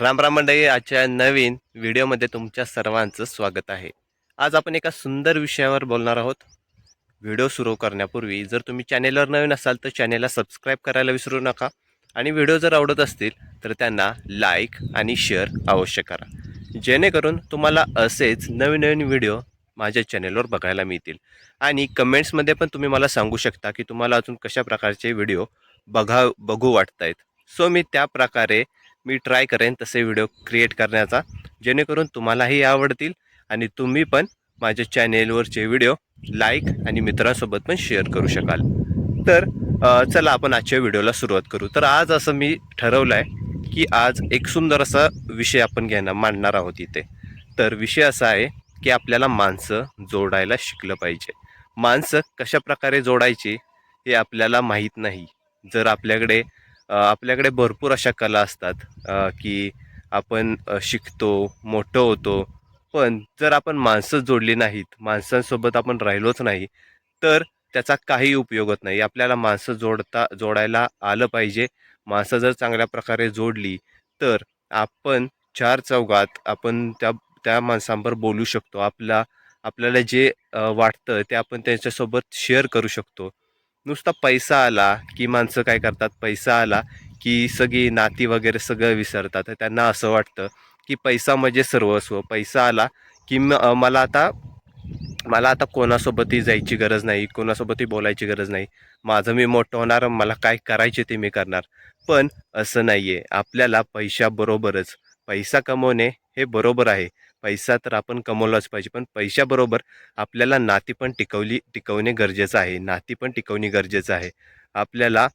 राम राम मंडळी आजच्या नवीन व्हिडिओमध्ये तुमच्या सर्वांचं स्वागत आहे. आज आपण एका सुंदर विषयावर बोलणार आहोत. व्हिडिओ सुरू करण्यापूर्वी जर तुम्ही चॅनेलवर नवीन असाल तर चॅनेलला सबस्क्राईब करायला विसरू नका. आणि व्हिडिओ जर आवडत असतील तर त्यांना लाईक आणि शेअर अवश्य करा. जेणेकरून तुम्हाला असेच नवीन नवीन व्हिडिओ माझ्या चॅनेलवर बघायला मिळतील. आणि कमेंट्समध्ये पण तुम्ही मला सांगू शकता की तुम्हाला अजून कशा प्रकारचे व्हिडिओ बघा बघू वाटत आहेत सो मी त्या प्रकारे मी ट्राय करेन तसे व्हिडिओ क्रिएट करण्याचा. जेणेकरून तुम्हालाही आवडतील आणि तुम्ही पण माझ्या चॅनेलवरचे व्हिडिओ लाईक आणि मित्रांसोबत पण शेअर करू शकाल. तर चला आपण आजच्या व्हिडिओला सुरुवात करू. तर आज असं मी ठरवलं आहे की आज एक सुंदर असा विषय आपण घेणार मांडणार आहोत इथे. तर विषय असा आहे की आपल्याला माणसं जोडायला शिकलं पाहिजे. माणसं कशा प्रकारे जोडायची हे आपल्याला माहीत नाही. जर आपल्याकडे आपल्याकडे भरपूर अशा कला असतात की आपण शिकतो मोठं होतो. पण जर आपण माणसं जोडली नाहीत माणसांसोबत आपण राहिलोच नाही तर त्याचा काही उपयोग होत नाही. आपल्याला माणसं जोडता जोडायला आलं पाहिजे. माणसं जर चांगल्या प्रकारे जोडली तर आपण चार चौघात आपण त्या त्या माणसांवर बोलू शकतो. आपला आपल्याला जे वाटतं ते आपण त्यांच्यासोबत शेअर करू शकतो. नुसता पैसा आला की माणसं काय करतात? पैसा आला की सगळी नाती वगैरे सगळं विसरतात. त्यांना असं वाटतं की पैसा म्हणजे सर्वस्व. पैसा आला की मला आता मला आता कोणासोबतही जायची गरज नाही कोणासोबतही बोलायची गरज नाही. माझं मी मोठं होणार मला काय करायचे ते मी करणार. पण असं नाही आहे आपल्याला पैशाबरोबरच पैसा कमवणे हे बरोबर आहे. पैसा तर आपण कमवलाच पाहिजे. पण पैशाबरोबर आपल्याला नाती पण टिकवली टिकवणे गरजेचं आहे. नाती पण टिकवणे गरजेचं आहे. आपल्याला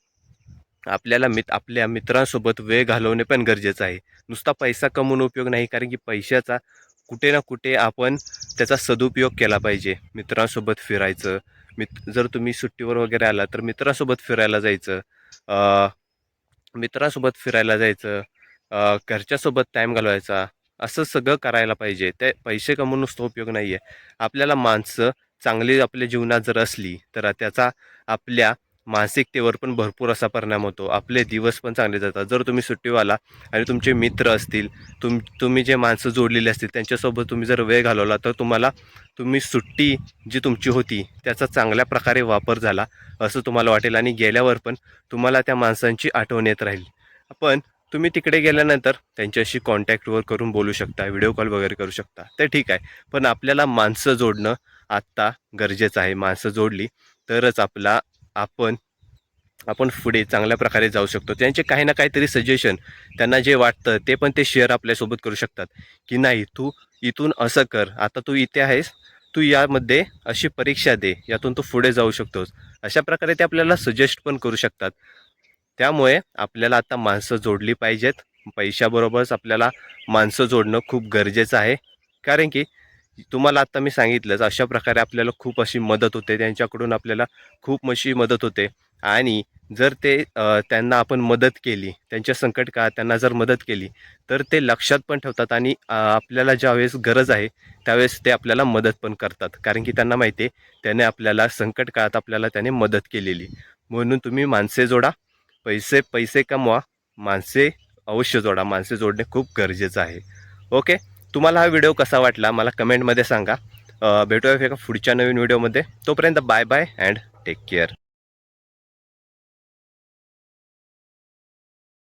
आपल्याला मित आपल्या मित्रांसोबत वेळ घालवणे पण गरजेचं आहे. नुसता पैसा कमवून उपयोग नाही कारण की पैशाचा कुठे ना कुठे आपण त्याचा सदुपयोग केला पाहिजे. मित्रांसोबत फिरायचं मित जर तुम्ही सुट्टीवर वगैरे आला तर मित्रांसोबत फिरायला जायचं मित्रांसोबत फिरायला जायचं घरच्यासोबत टाईम घालवायचा असं सगळं करायला पाहिजे. ते पैसे कमवून नुसतं उपयोग नाही आहे आपल्याला माणसं चांगली आपल्या जीवनात जर असली तर त्याचा आपल्या मानसिकतेवर पण भरपूर असा परिणाम होतो. आपले दिवस पण चांगले जातात. जर तुम्ही सुट्टीवाला आणि तुमचे मित्र असतील तुम तुम्ही जे माणसं जोडलेली असतील त्यांच्यासोबत तुम्ही जर वेळ घालवला तर तुम्हाला तुम्ही सुट्टी जी तुमची होती त्याचा चांगल्या प्रकारे वापर झाला असं तुम्हाला वाटेल. आणि गेल्यावर पण तुम्हाला त्या माणसांची आठवण येत राहील. पण तुम्ही तिकडे गेल्यानंतर त्यांच्याशी कॉन्टॅक्टवर करून बोलू शकता व्हिडिओ कॉल वगैरे करू शकता. ते ठीक आहे. पण आपल्याला माणसं जोडणं आत्ता गरजेचं आहे. माणसं जोडली तरच आपला आपण आपण पुढे चांगल्या प्रकारे जाऊ शकतो. त्यांचे काही ना काहीतरी सजेशन त्यांना जे वाटतं ते पण ते शेअर आपल्यासोबत करू शकतात. की नाही तू इथून असं कर. आता तू इथे आहेस. तू यामध्ये अशी परीक्षा दे. यातून तू पुढे जाऊ शकतोस. अशा प्रकारे ते आपल्याला सजेस्ट पण करू शकतात. त्यामुळे आपल्याला आता माणसं जोडली पाहिजेत. पैशाबरोबरच आपल्याला माणसं जोडणं खूप गरजेचं आहे. कारण की तुम्हाला आत्ता मी सांगितलंच अशा प्रकारे आपल्याला खूप अशी मदत होते. त्यांच्याकडून आपल्याला खूप अशी मदत होते. आणि जर ते त्यांना आपण मदत केली त्यांच्या संकट काळात त्यांना जर मदत केली तर ते लक्षात पण ठेवतात आणि आपल्याला ज्यावेळेस गरज आहे त्यावेळेस ते आपल्याला मदत पण करतात. कारण की त्यांना माहिती आहे त्याने आपल्याला संकट काळात आपल्याला त्याने मदत केलेली. म्हणून तुम्ही माणसे जोडा. पैसे पैसे कमवा माणसे अवश्य जोडा माणसे जोडणे खूप गरजेचं आहे. ओके तुम्हाला हा व्हिडिओ कसा वाटला? मला कमेंटमध्ये सांगा. भेटूया एका पुढच्या नवीन व्हिडिओमध्ये तोपर्यंत bye bye and take care